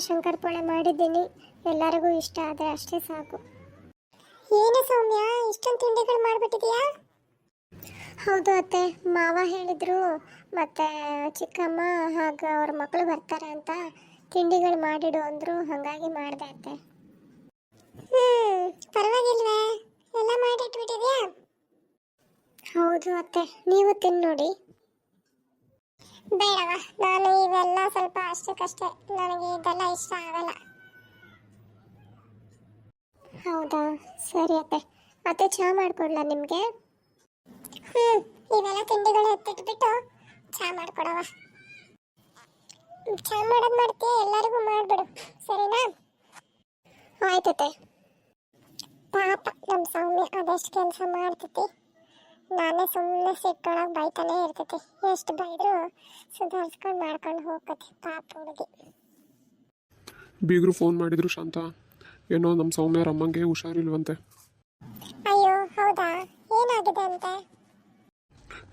ಶಂಕರಪೊಳೆ ಮಾಡಿದ್ದೀನಿ. ಎಲ್ಲರಿಗೂ ಇಷ್ಟ ಆದರೆ ಅಷ್ಟೇ ಸಾಕು. ಏನು ಸೌಮ್ಯ, ಇಷ್ಟೊಂದು ತಿಂಡಿಗಳು ಮಾಡಿಬಿಟ್ಟಿದೀಯಾ? ಹೌದು ಅತ್ತೆ, ಮಾವ ಹೇಳಿದ್ರು. ಮತ್ತೆ ಚಿಕ್ಕಮ್ಮ ಹಾಗೆ ಅವ್ರ ಮಕ್ಕಳು ಬರ್ತಾರೆ ಅಂತ ತಿಂಡಿಗಳು ಮಾಡಿಡು ಅಂದ್ರು. ಹಾಗಾಗಿ ಮಾಡಿದೆ ಅತ್ತೆ. ಹ್ಮ್, ಪರವಾಗಿಲ್ವೇ? ಎಲ್ಲ ಮಾಡಿಟ್ಬಿಟ್ಟಿದ್ಯಾ? ಹೌದು ಅತ್ತೆ, ನೀವು ತಿನ್ ನೋಡಿ ಬೇಡವ? ನಾನು ಇವೆಲ್ಲ ಸ್ವಲ್ಪ ಅಷ್ಟಕ್ಕಷ್ಟೇ. ನನಗೆ ಇದೆಲ್ಲ ಇಷ್ಟ ಆಗಲ್ಲ. ಹೌದಾ? ಸರಿ ಅತ್ತೆ. ಮತ್ತೆ ಚಹಾ ಮಾಡ್ಕೊಡ್ಲಾ ನಿಮಗೆ? ಹ್ಞೂ ಇವೆಲ್ಲ ತಿಂಡಿಗಳು ಎತ್ತಿಟ್ಬಿಟ್ಟು ಚಹಾ ಮಾಡ್ಕೊಡವ ಚಹಾ ಮಾಡೋದು ಮಾಡ್ತೀಯ? ಎಲ್ಲರಿಗೂ ಮಾಡಿಬಿಡು. ಸರಿನಾ? ಆಯ್ತತೆ ಪಾಪ ನಮ್ಮ ಸೌಮ್ಯ ಅದಷ್ಟು ಕೆಲಸ ಮಾಡ್ತೈತಿ. ನಾನೇ ಸುಮ್ಮನೆ ಸಿಟ್ಟೊಳಗೆ ಬೈತಾನೆ ಇರ್ತೈತಿ. ಎಷ್ಟು ಬೈದ್ರು ಸುಧಾರಿಸ್ಕೊಂಡು ಮಾಡ್ಕೊಂಡು ಹೋಗ್ತೈತಿ ಪಾಪ ಹುಡುಗಿ. ಬೀಗರು ಫೋನ್ ಮಾಡಿದ್ರು ಶಾಂತ. ಏನೋ ನಮ್ಮ ಸೌಮ್ಯರ ಅಮ್ಮಂಗೆ ಹುಷಾರಿಲ್ವಂತೆ. ಅಯ್ಯೋ ಹೌದಾ? ಏನಾಗಿದೆ ಅಂತ?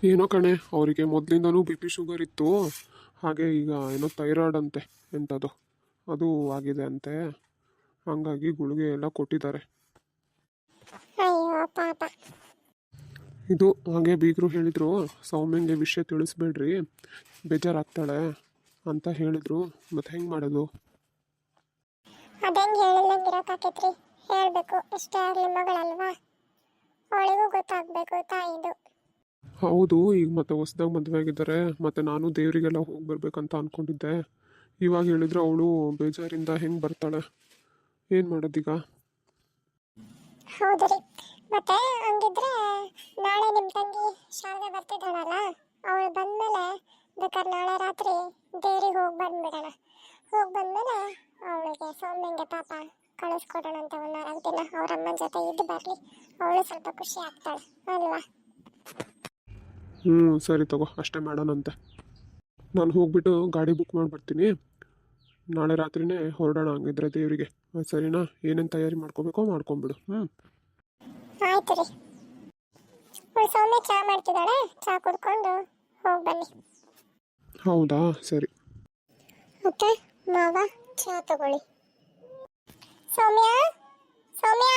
ಏನೋ ಕಣೆ ಅವರಿಗೆ ಮೊದಲಿಂದನೂ ಬಿ ಪಿ ಶುಗರ್ ಇತ್ತು. ಹಾಗೆ ಈಗ ಏನೋ ಥೈರಾಯ್ಡ್ ಅಂತೆ ಎಂಥದ್ದು ಅದು ಆಗಿದೆ ಅಂತೆ. ಹಂಗಾಗಿ ಗುಳಿಗೆ ಎಲ್ಲ ಕೊಟ್ಟಿದ್ದಾರೆ. ಅಯ್ಯೋ ಪಾಪ. ಇದು ಹಾಗೆ ಬೀಗರು ಹೇಳಿದರು ಸೌಮ್ಯಂಗೆ ವಿಷಯ ತಿಳಿಸ್ಬೇಡ್ರಿ ಬೇಜಾರಾಗ್ತಾಳೆ ಅಂತ ಹೇಳಿದರು. ಮತ್ತೆ ಹೆಂಗೆ ಮಾಡೋದು? ಅದಂಗೆ ಹೇಳಿಲ್ಲಂಗೆ ಇರೋಕ್ಕಾಕೈತ್ರಿ ಹೇಳಬೇಕು ಇಷ್ಟೇ ಆಗಲಿ ಮಗಳಲ್ವಾ? ಅವಳಿಗೂ ಗೊತ್ತಾಗಬೇಕು ತಾಯಿದು. ಹೌದು ಈಗ ಮತ್ತೆ ಹೊಸದಾಗಿ ಮದುವೆ ಆಗಿದ್ದಾರೆ. ಮತ್ತು ನಾನು ದೇವರಿಗೆಲ್ಲ ಹೋಗಿ ಬರಬೇಕಂತ ಅಂದ್ಕೊಂಡಿದ್ದೆ ಇವಾಗ ಹೇಳಿದ್ರೆ ಅವಳು ಬೇಜಾರಿಂದ ಹೆಂಗೆ ಬರ್ತಾಳೆ? ಏನು ಮಾಡೋದೀಗ? ಹೌದು ರೀ ಮತ್ತೆ ಹಂಗಿದ್ರೆ ನಾಳೆ ನಿಮ್ಮ ತಂಗಿ ಶಾಲೆಗೆ ಬರ್ತಿದ್ದಾಳಲ್ಲ ಅವಳು ಬಂದಮೇಲೆ ಬೇಕಾದ್ರೆ ನಾಳೆ ರಾತ್ರಿ ದೇವ್ರಿಗೆ ಹೋಗಿ ಬಂದ್ಬಿಡೋಣ. ಹೋಗಿ ಬಂದಮೇಲೆ ಅವಳಿಗೆ ಸೌಮ್ಯಂಗೆ ಪಾಪ ಕಳಿಸ್ಕೊಡೋಣ ಅಂತ ಒಂದು ನಾಲ್ಕು ದಿನ ಅವ್ರ ಅಮ್ಮನ ಜೊತೆ ಇದ್ದು ಬರಲಿ. ಅವಳು ಸ್ವಲ್ಪ ಖುಷಿ ಆಗ್ತಾಳೆ. ಅಲ್ವಾ? ಹ್ಞೂ ಸರಿ ತಗೋ ಅಷ್ಟೇ ಮಾಡೋಣಂತೆ. ನಾನು ಹೋಗ್ಬಿಟ್ಟು ಗಾಡಿ ಬುಕ್ ಮಾಡಿ ಬರ್ತೀನಿ ನಾಳೆ ರಾತ್ರಿನೇ ಹೊರಡೋಣ ಹಂಗಿದ್ರೆ ದೇವರಿಗೆ. ಸರಿನಾ? ಏನೇನು ತಯಾರಿ ಮಾಡ್ಕೋಬೇಕೋ ಮಾಡ್ಕೊಂಬಿಡು. ಹ್ಞೂ ಆಯ್ತು ರೀ. ಅವಳು ಸೌಮ್ಯ ಚಾ ಮಾಡ್ತಿದ್ದಾಳೆ. ಚಾ ಕುಡ್ಕೊಂಡು ಹೋಗಿ ಬನ್ನಿ. ಹೌದಾ? ಸರಿ. ಮತ್ತೆ ಮಾವ ಚಾ ತಗೊಳ್ಳಿ. ಸೌಮ್ಯ? ಸೌಮ್ಯ?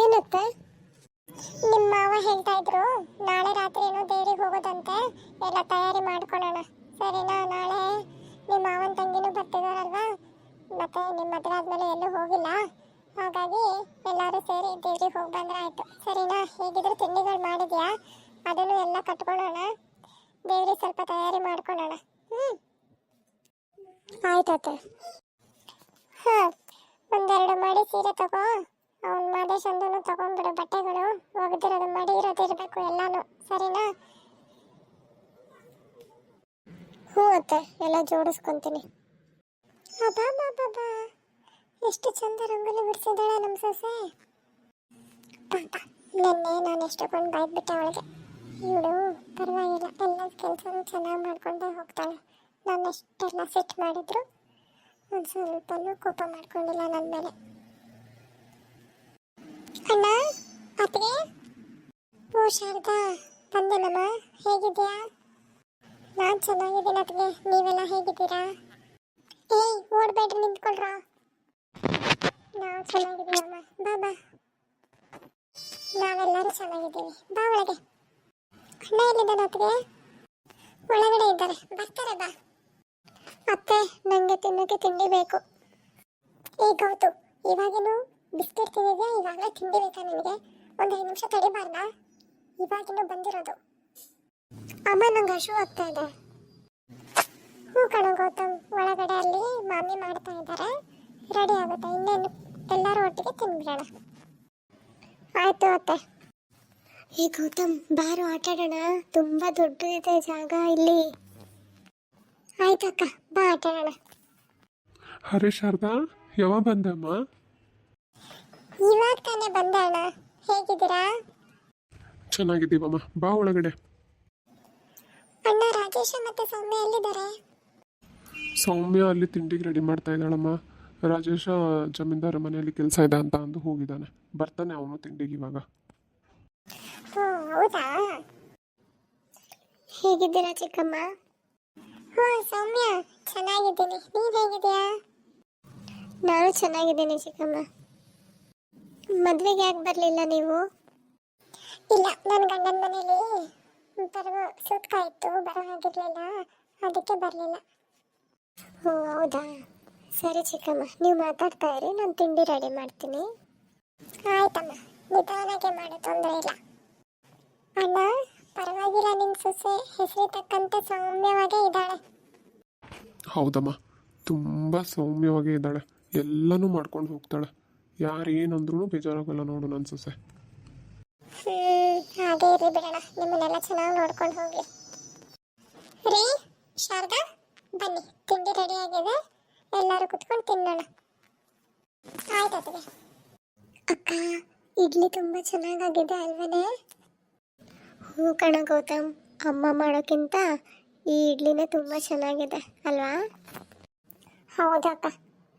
ಏನಕ್ಕೆ ನಿಮ್ಮ ಮಾವ ಹೇಳ್ತಾ ಇದ್ರು ನಾಳೆ ರಾತ್ರಿ ಏನೋ ದೇವ್ರಿಗೆ ಹೋಗೋದಂತೆ. ಎಲ್ಲ ತಯಾರಿ ಮಾಡ್ಕೊಳ್ಳೋಣ. ಸರಿನಾ? ನಾಳೆ ನಿಮ್ಮ ಮಾವನ ತಂಗಿನೂ ಬರ್ತಿದಾರಲ್ವಾ? ಮತ್ತೆ ನಿಮ್ಮ ಮದುವೆ ಆದ್ಮೇಲೆ ಎಲ್ಲೂ ಹೋಗಿಲ್ಲ? ಹಾಗಾಗಿ ಎಲ್ಲರೂ ಸೇರಿ ದೇವ್ರಿಗೆ ಹೋಗಿ ಬಂದ್ರೆ ಆಯ್ತು. ಸರಿನಾ? ಹೇಗಿದ್ರು ತಿಂಡಿಗಳು ಮಾಡಿದ್ಯಾ? ಅದನ್ನು ಎಲ್ಲ ಕಟ್ಕೊಳ್ಳೋಣ. ದೇವ್ರಿಗೆ ಸ್ವಲ್ಪ ತಯಾರಿ ಮಾಡ್ಕೊಳ್ಳೋಣ. ಹ್ಞೂ ಆಯ್ತತ್ತೆ ಹಾಂ, ಒಂದೆರಡು ಮಡಿ ಸೀರೆ ತಗೋ. ಅವ್ನ ಮಾದೇಶಂದನು ತಗೊಂಡ್ಬಿಡು. ಬಟ್ಟೆಗಳು ಒಗೆದಿರೋದು ಮಡಿ ಇರೋದು ಇರಬೇಕು ಎಲ್ಲಾನು. ಸರಿನಾ? ಹ್ಞೂ ಅತ್ತೆ. ಎಲ್ಲ ಜೋಡಿಸ್ಕೊಂತೀನಿ. ಅಬ್ಬಾ. ಎಷ್ಟು ಚಂದ ರಂಗೋಲಿ ಬಿಡಿಸಿದ್ದಾಳೆ ನಮ್ಮ ಸೊಸೆ. ಪಾಪ, ನಿನ್ನೆ ನಾನು ಎಷ್ಟೊಂದು ಬೈದ್ಬಿಟ್ಟೆ ಅವಳಿಗೆ. ಇವಳು ಪರವಾಗಿಲ್ಲ ಎಲ್ಲ ಕೆಲಸನೂ ಚೆನ್ನಾಗಿ ಮಾಡ್ಕೊಂಡೇ ಹೋಗ್ತಾಳೆ. ನಾನು ಎಷ್ಟೆಲ್ಲ ಸೆಟ್ ಮಾಡಿದ್ರು, ಒಂದು ಸ್ವಲ್ಪನೂ ಕೋಪ ಮಾಡ್ಕೊಂಡಿಲ್ಲ ನನ್ನ ಮೇಲೆ. ಅಣ್ಣ, ಅತ್ತಿಗೆ? ಓ, ಶಾರದಾ ಬಂದೆನಮ್ಮ ಹೇಗಿದ್ಯಾ ನಾನು ಚೆನ್ನಾಗಿದ್ದೀನಿ ಅತ್ತಿಗೆ, ನೀವೆಲ್ಲ ಹೇಗಿದ್ದೀರಾ? ಏಯ್, ಓಡಬೇಡ್ರಿ, ನಿಂತ್ಕೊಳ್ರ. ನಾವು ಚೆನ್ನಾಗಿದ್ದೀವಮ್ಮ. ಬಾ ಬಾ. ನಾವೆಲ್ಲರೂ ಚೆನ್ನಾಗಿದ್ದೀವಿ. ಬಾ ಒಳಗೆ. ಅಣ್ಣ ಎಲ್ಲಿದ್ದಾನೆ ಅತ್ತಿಗೆ? ಒಳಗಡೆ ಇದ್ದಾರೆ. ಬರ್ತಾರೆ, ಬಾ. ಅತ್ತೆ ನನಗೆ ತಿನ್ನೋಕೆ ತಿಂಡಿ ಬೇಕು. ಏ, ಗೌತು ಇವಾಗೇನು ಬಿಸ್ಕೆಟ್ ತಿಂದಿದ್ಯಾ? ಇವಾಗಲೇ ತಿಂಡಿ ಬೇಕಾ ನಿನಗೆ? ಒಂದು ಐದು ನಿಮಿಷ ತಡಿಬಾರ್ದಾ? ಇವಾಗಿನೂ ಬಂದಿರೋದು. ಅಮ್ಮ, ನಂಗೆ ಹಶು ಆಗ್ತಾ ಇದೆ. ಹ್ಞೂ ಕಣೋ ಗೌತಮ್, ಒಳಗಡೆ ಅಲ್ಲಿ ಮಾಮಿ ಮಾಡ್ತಾ ಇದ್ದಾರೆ. ರೆಡಿ ಆಗುತ್ತೆ? ಇನ್ನೇನು? ಎಲ್ಲರೂ ಒಟ್ಟಿಗೆ ತಿನ್ಬಿಡೋಣ. ಆಯ್ತು ಅತ್ತೆ. ಈ ಗೌತಮ್ ಬಾರು ಆಟಾಡೋಣ. ತುಂಬ ದೊಡ್ಡದಿದೆ ಜಾಗ ಇಲ್ಲಿ. ಆಯ್ತಕ್ಕ ಬಾ ಆಟಾಡೋಣ. ಅರೆ ಶಾರದಾ ಯಾವಾಗ ಬಂದಮ್ಮ ಇವಾಗ ತಾನೇ ಬಂದೆ ಅಣ್ಣ. ಹೇಗಿದ್ದೀರಾ? ಚೆನ್ನಾಗಿದ್ದೀವಮ್ಮ. ಬಾ ಒಳಗಡೆ. ಅಣ್ಣ ರಾಜೇಶ ಮತ್ತೆ ಸೌಮ್ಯ ಎಲ್ಲಿದ್ದಾರೆ? ಸೌಮ್ಯ ಅಲ್ಲಿ ತಿಂಡಿಗೆ ರೆಡಿ ಮಾಡ್ತಾ ಇದ್ದಾಳಮ್ಮ. ರಾಜೇಶ, ಜಮೀನ್ದಾರ ಮನೆಯಲ್ಲಿ ಕೆಲಸ ಇದೆ ಅಂತ ಅಂದು ಹೋಗಿದ್ದಾನೆ. ಬರ್ತಾನೆ ಅವನು ತಿಂಡಿಗೆ ಇವಾಗ. ಹೌದಾ? ಹೇಗಿದ್ದೀರಾ ಚಿಕ್ಕಮ್ಮ? ಹ್ಞೂ ಸೌಮ್ಯ, ಚೆನ್ನಾಗಿದ್ದೀನಿ. ನೀನು ಹೇಗಿದೆಯಾ ನಾನು ಚೆನ್ನಾಗಿದ್ದೀನಿ ಚಿಕ್ಕಮ್ಮ. ಮದುವೆಗೆ ಯಾಕೆ ಬರಲಿಲ್ಲ ನೀವು? ಇಲ್ಲ ನನ್ನ ಗಂಡನ ಮನೇಲಿ ಬರುವ ಸೂತ್ಕ ಇತ್ತು ಬರೋ ಅದಕ್ಕೆ ಬರಲಿಲ್ಲ. ಓ ಹೌದಾ? ಸರಿ ಚಿಕ್ಕಮ್ಮ ನೀವು ಮಾತಾಡ್ತಾ ಇರಿ ನಾನು ತಿಂಡಿ ರೆಡಿ ಮಾಡ್ತೀನಿ. ಆಯ್ತಮ್ಮ ನಿಧಾನಕ್ಕೆ ಮಾಡು ತೊಂದರೆ ಇಲ್ಲ. ಅಣ್ಣ ಪರವಾಗಿಲ್ಲ ನಿಮ್ಮ ಸೊಸೆ ಹೆಸರು ತಕ್ಕಂತ ಸೌಮ್ಯವಾಗೇ ಇದ್ದಾಳೆ. ಹೌದಮ್ಮ ತುಂಬ ಸೌಮ್ಯವಾಗಿ ಇದ್ದಾಳೆ. ಎಲ್ಲನೂ ಮಾಡ್ಕೊಂಡು ಹೋಗ್ತಾಳೆ. ಯಾರು ಏನಂದ್ರೂ ಬೇಜಾರಾಗಲ್ಲ ನೋಡು ನನ್ನ ಸೊಸೆ. ಹ್ಮ್ ಹಾಗೆ ಇರ್ಲಿ ಬಿಡೋಣ ನಿಮ್ಮನ್ನೆಲ್ಲ ಚೆನ್ನಾಗಿ ನೋಡ್ಕೊಂಡು ಹೋಗಿ ರೀ ಶಾರದಾ ಬನ್ನಿ ತಿಂಡಿ ರೆಡಿ ಆಗಿದೆ. ಎಲ್ಲರೂ ಕುತ್ಕೊಂಡು ತಿನ್ನೋಣ. ಆಯ್ತು ಅಕ್ಕ, ಇಡ್ಲಿ ತುಂಬಾ ಚೆನ್ನಾಗಾಗಿದೆ ಅಲ್ವನೇ? ಹ್ಞೂ ಕಣ ಗೌತಮ್, ಅಮ್ಮ ಮಾಡೋಕ್ಕಿಂತ ಈ ಇಡ್ಲಿನೇ ತುಂಬ ಚೆನ್ನಾಗಿದೆ, ಅಲ್ವಾ? ಹೌದಕ್ಕ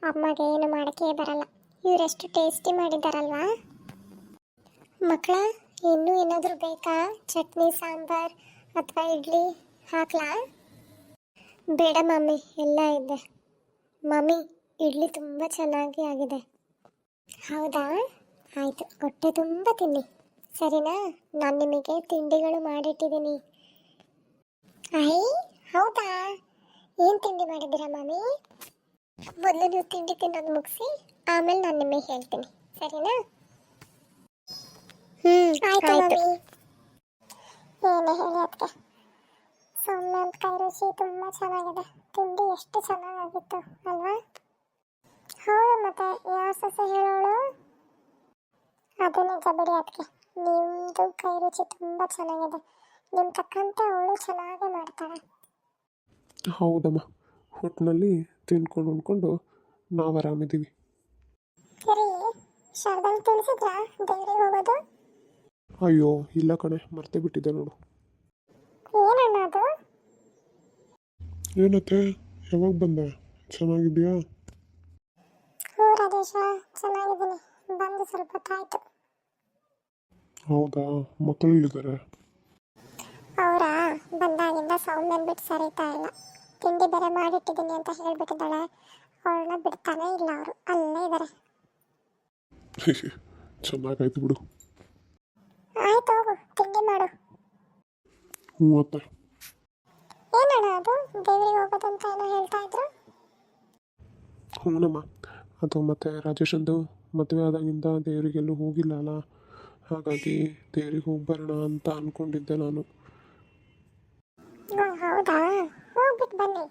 ಅಮ್ಮಗೆ ಏನು ಮಾಡೋಕ್ಕೆ ಬರಲ್ಲ. ಇವರೆಷ್ಟು ಟೇಸ್ಟಿ ಮಾಡಿದ್ದಾರಲ್ವಾ ಮಕ್ಕಳ, ಇನ್ನೂ ಏನಾದರೂ ಬೇಕಾ? ಚಟ್ನಿ, ಸಾಂಬಾರ್ ಅಥವಾ ಇಡ್ಲಿ ಹಾಕ್ಲಾ? ಬೇಡ ಮಮ್ಮಿ ಎಲ್ಲ ಇದೆ. ಮಮ್ಮಿ ಇಡ್ಲಿ ತುಂಬ ಚೆನ್ನಾಗಿ ಆಗಿದೆ. ಹೌದಾ? ಆಯಿತು ಹೊಟ್ಟೆ ತುಂಬ ತಿನ್ನಿ. ಸರಿನಾ? ನಾನು ನಿಮಗೆ ತಿಂಡಿಗಳು ಮಾಡಿಟ್ಟಿದ್ದೀನಿ. ಐ ಹೌದಾ? ಏನು ತಿಂಡಿ ಮಾಡಿದ್ದೀರಾ ಮಮ್ಮಿ? ಮೊದಲು ನೀವು ತಿಂಡಿ ತಿನ್ನೋದು ಮುಗಿಸಿ ಆಮೇಲೆ ನಾನು ನಿಮಗೆ ಹೇಳ್ತೀನಿ. ಸರಿನಾ? ಹ್ಞೂ ಆಯ್ತು ಮಮ್ಮಿ. ಏನೇ ಹೇಳಿ ಅದಕ್ಕೆ ಸೌಮ್ಯ ಅಂತ ತುಂಬ ಚೆನ್ನಾಗಿದೆ. ತಿಂಡಿ ಎಷ್ಟು ಚೆನ್ನಾಗಿತ್ತು ಅಲ್ವಾ? ಹೌದು ಮತ್ತೆ ಯಾವ ಸೊಸೆ ಹೇಳೋಳು? ಅದು ನಿಜ ಬಿಡಿ ಅದಕ್ಕೆ ನಿಮ್ಮದು ಕೈ ರುಚಿ ತುಂಬ ಚೆನ್ನಾಗಿದೆ. ನಿಮ್ಮ ತಕ್ಕಂತೆ ಅವಳು ಚೆನ್ನಾಗೇ ಮಾಡ್ತಾಳೆ. ಹೌದಮ್ಮ. ಹೊಟ್ಟಿನಲ್ಲಿ ತಿನ್ಕೊಂಡು ಉಣ್ಕೊಂಡು ನಾವು ಆರಾಮಿದ್ದೀವಿ. ಸರಿ ಶಾರದಾಂಗ್ ತಿಳಿಸಿದ್ರಾ ದೇವ್ರಿಗೆ ಹೋಗೋದು? ಅಯ್ಯೋ ಇಲ್ಲ ಕಣೆ ಮರ್ತೇ ಬಿಟ್ಟಿದ್ದೆ ನೋಡು. ಏನಣ್ಣ ಅದು? ಏನತ್ತೆ? ಯಾವಾಗ ಬಂದೆ? ಚೆನ್ನಾಗಿದ್ಯಾ ಹ್ಞೂ ರಾಜೇಶ ಚೆನ್ನಾಗಿದ್ದೀನಿ. ಬಂದು ಸ್ವಲ್ಪ ಹೊತ್ತಾಯ್ತು. ಹೌದಾ? ಮಕ್ಕಳು ಇಲ್ಲಿದ್ದಾರೆ ಅವರಾ? ಬಂದಾಗಿಂದ ಸೌಮ್ಯನ್ ಬಿಟ್ಟು ಸರಿತಾ ಇಲ್ಲ. ತಿಂಡಿ ಬೇರೆ ಮಾಡಿಟ್ಟಿದ್ದೀನಿ ಅಂತ ಹೇಳ್ಬಿಟ್ಟಿದ್ದಾಳೆ. ಅವಳನ್ನ ಬಿಡ್ತಾನೆ ಇಲ್ಲ ಅವರು. ಅಲ್ಲೇ ಇದ್ದಾರೆ ಚೆನ್ನಾಗಾಯ್ತು ಬಿಡು. ಆಯ್ತು ಹೋಗು. ತಿಂಡಿ ಮಾಡು. ಹ್ಞೂ ಅತ್ತೆ. ಏನಣ್ಣ ಅದು? ದೇವ್ರಿಗೆ ಹೋಗೋದಂತ ಏನೋ ಹೇಳ್ತಾ ಇದ್ರು? ಹ್ಞೂನಮ್ಮ ಅದು ಮತ್ತೆ ರಾಜೇಶಂದು ಮದುವೆ ಆದಾಗಿಂದ ದೇವರಿಗೆಲ್ಲೂ ಹೋಗಿಲ್ಲ ಅಲ್ಲ? ಹಾಗಾಗಿ ದೇವ್ರಿಗೆ ಹೋಗಿ ಬರೋಣ ಅಂತ ಅನ್ಕೊಂಡಿದ್ದೆ ನಾನು. ಹೌದಾ? ಹೋಗ್ಬಿಟ್ಟು ಬನ್ನಿ.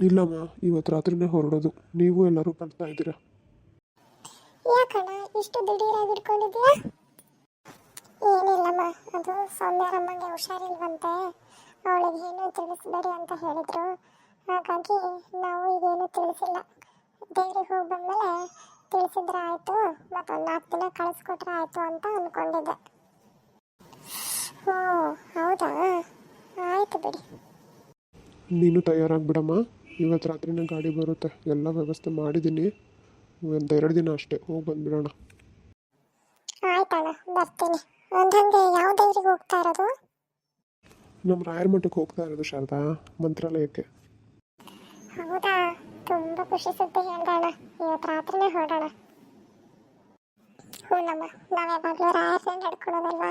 ಇಲ್ಲಮ್ಮ ಇವತ್ತು ರಾತ್ರಿನೇ ಹೊರಡೋದು. ನೀವು ಎಲ್ಲರೂ ಬರ್ತಾ ಇದ್ದೀರಾ? ಯಾಕಣ್ಣ ಇಷ್ಟು ದಿಢೀರಾಗಿ ಇಟ್ಕೊಂಡಿದ್ಯಾ ಏನಿಲ್ಲಮ್ಮ ಅದು ಸೌಮ್ಯರಮ್ಮಂಗೆ ಹುಷಾರಿಲ್ವಂತೆ. ಅವಳಿಗೆ ಏನೂ ತಿಳಿಸ್ಬೇಡಿ ಅಂತ ಹೇಳಿದ್ರು. ಹಾಗಾಗಿ ನಾವು ಈಗೇನು ತಿಳಿಸಿಲ್ಲ. ದೇವ್ರಿಗೆ ಹೋಗಿ ಬಂದಮೇಲೆ ತಿಳಿಸಿದ್ರೆ ಆಯಿತು ಮತ್ತೊಂದು ನಾಲ್ಕು ದಿನ ಕಳಿಸ್ಕೊಟ್ರೆ ಆಯಿತು ಅಂತ ಅಂದ್ಕೊಂಡಿದ್ದೆ ಓ ಹೌದಾ? ಆಯಿತು ಬಿಡಿ. ನೀನು ತಯಾರಾಗ್ಬಿಡಮ್ಮ. ಇವತ್ತು ರಾತ್ರಿನೇ ಗಾಡಿ ಬರುತ್ತೆ. ಎಲ್ಲ ವ್ಯವಸ್ಥೆ ಮಾಡಿದ್ದೀನಿ ಒಂದು ಎರಡು ದಿನ ಅಷ್ಟೇ ಹೋಗಿ ಬಂದ್ಬಿಡೋಣ. ಆಯ್ತಣ್ಣ ಬರ್ತೀನಿ. ಅಂದಂಗೆ ಯಾವ ದೇವ್ರಿಗೆ ಹೋಗ್ತಾ ಇರೋದು? ನಮ್ಮ ರಾಯರ ಮಠಕ್ಕೆ ಹೋಗ್ತಾ ಇರೋದು ಶಾರದಾ, ಮಂತ್ರಾಲಯಕ್ಕೆ. ಹೌದಾ? ತುಂಬ ಖುಷಿ ಸುದ್ದಿ ಹೇಳ್ದಣ್ಣ. ಇವತ್ತು ರಾತ್ರಿನೇ ಹೊರಡೋಣ ಹ್ಞೂನಮ್ಮ ನಾವು ಯಾವಾಗಲೂ ರಾಯರ್ನ ನಡ್ಕೊಳೋದಲ್ವಾ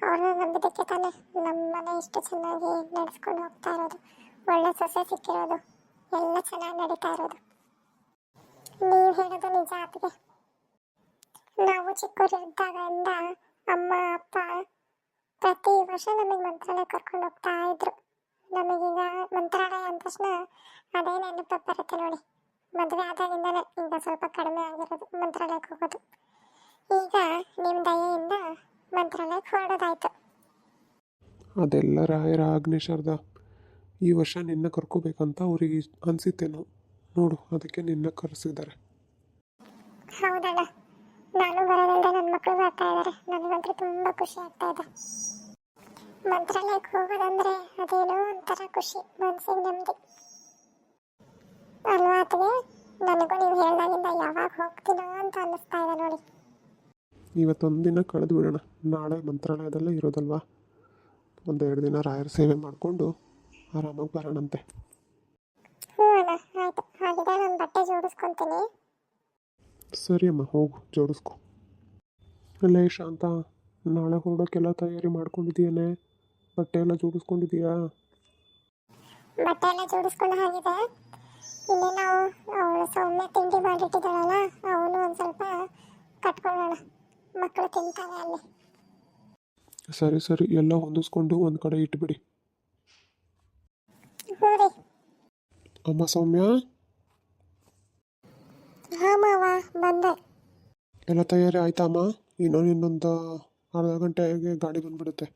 ಅವ್ರನ್ನ ನಂಬಿದ್ದಕ್ಕೆ ತಾನೇ ನಮ್ಮನೆ ಇಷ್ಟು ಚೆನ್ನಾಗಿ ನಡೆಸ್ಕೊಂಡು ಹೋಗ್ತಾ ಇರೋದು. ಒಳ್ಳೆ ಸೊಸೆ ಸಿಕ್ಕಿರೋದು. ಎಲ್ಲ ಚೆನ್ನಾಗಿ ನಡೀತಾ ಇರೋದು. ನೀವು ಹೇಳೋದು ನಿಜ ಅತ್ತಿಗೆ ನಾವು ಚಿಕ್ಕವರಿದ್ದಾಗಿಂದ ಅಮ್ಮ, ಅಪ್ಪ ಪ್ರತಿ ವರ್ಷ ನಮಗೆ ಮಂತ್ರಾಲಯ ಕರ್ಕೊಂಡು ಹೋಗ್ತಾ ಇದ್ರು. ನಮಗೀಗ ಮಂತ್ರಾಲಯ ಅಂದ ತಕ್ಷಣ ಅದೇ ನೆನಪು ಬರುತ್ತೆ ನೋಡಿ. ಮದುವೆ ಆದಾಗಿಂದಲೇ ಈಗ ಸ್ವಲ್ಪ ಕಡಿಮೆ ಆಗಿರೋದು ಮಂತ್ರಾಲಯಕ್ಕೆ ಹೋಗೋದು. ಈಗ ನಿಮ್ಮ ದಯೆಯಿಂದ ಮಂತ್ರಾಲಯಕ್ಕೆ ಹೊರಡೋದಾಯ್ತು. ಅದೆಲ್ಲ ರಾಯರ ಆಗ್ನೇ ಶಾರದಾ. ಈ ವರ್ಷ ನಿನ್ನ ಕರ್ಕೋಬೇಕಂತ ಅವ್ರಿಗೆ ಅನಿಸಿತ್ತೇನೋ. ನೋಡು ಅದಕ್ಕೆ ನಿನ್ನ ಕರೆಸಿದ್ದಾರೆ. ಹೌದಣ್ಣ. ನಾನು ಬರೋದಿಲ್ಲದೆ ನನ್ನ ಮಕ್ಕಳು ಬರ್ತಾ ಇದ್ದಾರೆ ನನಗಂತೂ ತುಂಬ ಖುಷಿ ಆಗ್ತಾ ಇದೆ. ಮಂತ್ರಾಲಯಕ್ಕೆ ಹೋಗೋದಂದ್ರೆ ಅದೇನೋ ಒಂಥರ ಖುಷಿ ಮನ್ಸಿಗೆ ನೆಮ್ಮದಿ. ಅಲ್ವಾ ಅತ್ತಿಗೆ? ನನಗೂ ನೀವು ಹೇಳ್ದಾಗಿಂದ ಯಾವಾಗ ಹೋಗ್ತೀನೋ ಅಂತ ಅನ್ನಿಸ್ತಾ ಇದೆ ನೋಡಿ. ಇವತ್ತೊಂದು ದಿನ ಕಳೆದು ಬಿಡೋಣ. ನಾಳೆ ಮಂತ್ರಾಲಯದಲ್ಲೇ ಇರೋದಲ್ವಾ? ಒಂದೆರಡು ದಿನ ರಾಯರ ಸೇವೆ ಮಾಡಿಕೊಂಡು ಆರಾಮಾಗಿ ಬರೋಣಂತೆ. ಹ್ಞೂ ಅಣ್ಣ ಆಯ್ತು. ಹಾಗಿದ್ರೆ ನಾನು ಬಟ್ಟೆ ಜೋಡಿಸ್ಕೊತೀನಿ. ಸರಿ ಅಮ್ಮ ಹೋಗು ಜೋಡಿಸ್ಕೊ. ಅಲ್ಲೇ ಶಾಂತ ನಾಳೆ ಹೊರಡೋಕ್ಕೆಲ್ಲ ತಯಾರಿ ಮಾಡ್ಕೊಂಡಿದ್ದೀಯನೇ? ಬಟ್ಟೆ ಎಲ್ಲ ಜೋಡಿಸ್ಕೊಂಡಿದ್ದೀಯಾ? ಬಟ್ಟೆ ಎಲ್ಲ ಜೋಡಿಸ್ಕೊಂಡು ಹಾಗಿದೆ. ಇಲ್ಲಿ ನಾವು ಅವಳು ಸೌಮ್ಯ ತಿಂಡಿ ಮಾಡಿಟ್ಟಿದ್ದಾಳಲ್ಲ ಅವನು ಒಂದು ಸ್ವಲ್ಪ ಕಟ್ಕೊಳ್ಳೋಣ. ಮಕ್ಕಳು ತಿಂತಾನೆ ಅಲ್ಲಿ. ಸರಿ ಸರಿ ಎಲ್ಲ ಹೊಂದಿಸ್ಕೊಂಡು ಒಂದು ಕಡೆ ಇಟ್ಬಿಡಿ. ಹ್ಞೂ ರೀ. ಅಮ್ಮ ಸೌಮ್ಯ? ಹಾಂ ಮಾವ ಬಂದೆ. ಎಲ್ಲ ತಯಾರಿ ಆಯ್ತಾ ಅಮ್ಮ? ಇನ್ನೊಂದು ಇನ್ನೊಂದು ಅರ್ಧ ಗಂಟೆಗೆ ಗಾಡಿ ಬಂದ್ಬಿಡುತ್ತೆ.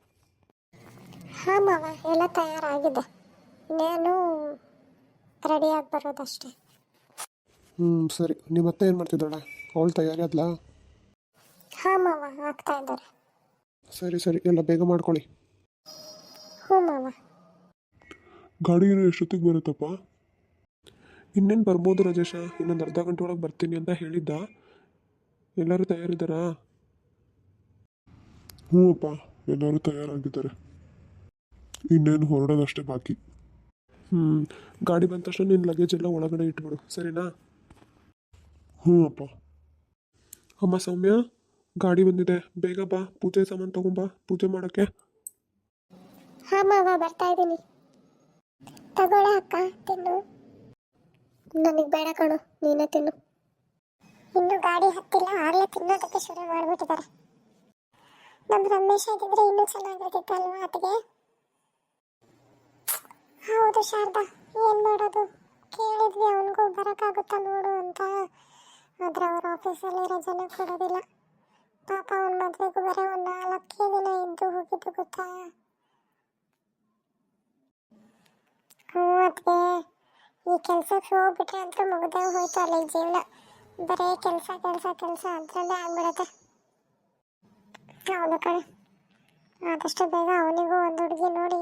ಹಾಂ ಮಾವ ಎಲ್ಲ ತಯಾರಾಗಿದೆ. ನಾನು ರೆಡಿಯಾಗಿ ಬರೋದಷ್ಟೇ. ಹ್ಞೂ ಸರಿ. ನಿಮ್ಮ ಅತ್ತೆ ಏನು ಮಾಡ್ತಿದ್ದಾಳೆ ಅವಳು ತಯಾರಿ ಆದ್ಲಾ? ಹಾಂ ಮಾವ ಆಗ್ತಾ ಇದ್ದಾರೆ. ಸರಿ ಸರಿ. ಎಲ್ಲ ಬೇಗ ಮಾಡ್ಕೊಳ್ಳಿ. ಹ್ಞೂ ಮಾವ ಗಾಡಿ ಏನು ಎಷ್ಟೊತ್ತಿಗೆ ಬರುತ್ತಪ್ಪ? ಇನ್ನೇನು ಬರ್ಬೋದು ರಾಜೇಶ. ಇನ್ನೊಂದು ಅರ್ಧ ಗಂಟೆ ಒಳಗೆ ಬರ್ತೀನಿ ಅಂತ ಹೇಳಿದ್ದ. ಎಲ್ಲರೂ ತಯಾರಿದ್ದಾರಾ? ಹ್ಞೂ ಅಪ್ಪ ಎಲ್ಲರೂ ತಯಾರಾಗಿದ್ದಾರೆ. ಇನ್ನೇನು ಹೊರಡೋದಷ್ಟೇ ಬಾಕಿ. ಹ್ಞೂ ಗಾಡಿ ಬಂದ ತಕ್ಷಣ ನಿನ್ನ ಲಗೇಜ್ ಎಲ್ಲ ಒಳಗಡೆ ಇಟ್ಬಿಡು ಸರಿನಾ? ಹ್ಞೂ ಅಪ್ಪ. ಅಮ್ಮ ಸೌಮ್ಯ ಗಾಡಿ ಬಂದಿದೆ ಬೇಗ ಬಾ ಪೂಜೆ ಸಾಮಾನು ತಗೊಂಬಾ ಪೂಜೆ ಮಾಡೋಕ್ಕೆ ಹಾ ಮಾವ ಬರ್ತಾ ಇದ್ದೀನಿ. ತಗೊಳ್ಳ ಅಕ್ಕ ತಿನ್ನು. ನನಗೆ ಬೇಡ ಕಣು ನೀನೇ ತಿನ್ನು. ಇನ್ನು ಗಾಡಿ ಹತ್ತಿಲ್ಲ ಆಗಲೇ ತಿನ್ನೋದಕ್ಕೆ ಶುರು ಮಾಡಿಬಿಟ್ಟಿದ್ದಾರೆ. ನಮ್ಮ ರಮೇಶ್ ಆಗಿದ್ರೆ ಇನ್ನೂ ಚೆನ್ನಾಗಿರ್ತಿತ್ತು ಅಲ್ವಾ ಅದಕ್ಕೆ ಹೌದು ಶಾರದಾ, ಏನು ಮಾಡೋದು? ಕೇಳಿದ್ವಿ, ಅವನಿಗೂ ಬರೋಕ್ಕಾಗುತ್ತಾ ನೋಡು ಅಂತ. ಆದರೆ ಅವ್ರ ಆಫೀಸಲ್ಲಿ ಜನ ಕೊಡೋದಿಲ್ಲ. ಪಾಪ ಅವನ ಮದುವೆಗೂ ಬರೋ ಒಂದು ನಾಲ್ಕೇ ದಿನ ಇದ್ದು ಹೋಗಿದ್ದು ಗೊತ್ತಾ? ಹ್ಞೂ ಈ ಕೆಲಸಕ್ಕೆ ಹೋಗ್ಬಿಟ್ರೆ ಅಂತ ಮುಗ್ದೇ ಹೋಯ್ತು ಅಲ್ಲಿ ಜೀವನ. ಬರೀ ಕೆಲಸ ಕೆಲಸ ಕೆಲಸ ಅದರಲ್ಲೇ ಆಗ್ಬಿಡತ್ತೆ. ಹೌದು ಕಣೆ. ಆದಷ್ಟು ಬೇಗ ಅವನಿಗೂ ಒಂದು ಹುಡುಗಿ ನೋಡಿ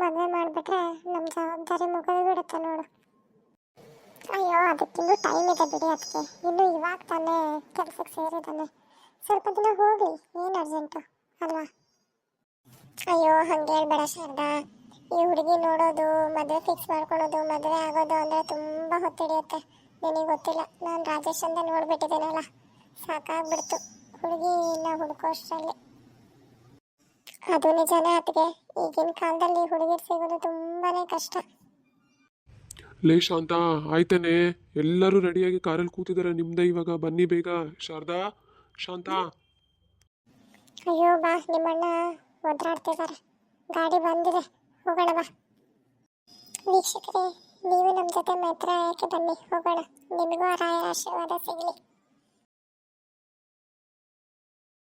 ಮದುವೆ ಮಾಡಿಬಿಟ್ರೆ ನಮ್ಮ ಜವಾಬ್ದಾರಿ ಮುಗಿದು ಬಿಡುತ್ತೆ ನೋಡು. ಅಯ್ಯೋ ಅದಕ್ಕಿನ್ನೂ ಟೈಮ್ ಇದೆ ಬಿಡಿ ಅದಕ್ಕೆ ಇನ್ನು ಇವಾಗ ತಾನೇ ಕೆಲಸಕ್ಕೆ ಸೇರಿದ್ದಾನೆ. ಸ್ವಲ್ಪ ದಿನ ಹೋಗಲಿ, ಏನು ಅರ್ಜೆಂಟು ಅಲ್ವಾ? ಅಯ್ಯೋ, ಹಂಗೆ ಹೇಳ್ಬೇಡ ಶಾರದಾ. ಈ ಹುಡುಗಿ ನೋಡೋದು, ಮದುವೆ ಫಿಕ್ಸ್ ಮಾಡ್ಕೊಳ್ಳೋದು ಮದುವೆ ಆಗೋದು ಅಂದರೆ ತುಂಬ ಹೊತ್ತಿಡಿಯುತ್ತೆ. ನಿನಗೆ ಗೊತ್ತಿಲ್ಲ, ನಾನು ರಾಜೇಶ್ ಅಂತ ನೋಡ್ಬಿಟ್ಟಿದ್ದೀನಲ್ಲ. ಸಾಕಾಗ್ಬಿಡ್ತು. ಹುಡುಕೋ ಅಷ್ಟರಲ್ಲಿ ಅದು ನಿಜನೇ ಅತ್ತಿಗೆ. ಈಗಿನ ಕಾಲದಲ್ಲಿ ಹುಡುಗಿರು ಸಿಗೋದು ತುಂಬಾನೇ ಕಷ್ಟ. ಲೇ ಶಾಂತ ಆಯ್ತಾನೆ. ಎಲ್ಲರೂ ರೆಡಿಯಾಗಿ ಕಾರಲ್ಲಿ ಕೂತಿದ್ದಾರೆ ನಿಮ್ದೆ ಇವಾಗ. ಬನ್ನಿ ಬೇಗ. ಶಾರದಾ ಶಾಂತ. ಅಯ್ಯೋ ಬಾ. ನಿಮ್ಮಣ್ಣ ಒದ್ರಾಡ್ತಿದ್ದಾರೆ ಗಾಡಿ ಬಂದಿದೆ. ಹೋಗೋಣ ಬಾ. ವೀಕ್ಷಕರೇ ನೀವು ನಮ್ಮ ಜೊತೆ ಮೈತ್ರಾಯಕ್ಕೆ ಬನ್ನಿ. ಹೋಗೋಣ. ನಿಮಗೂ ಆ ರಾಯರ ಆಶೀರ್ವಾದ ಸಿಗಲಿ.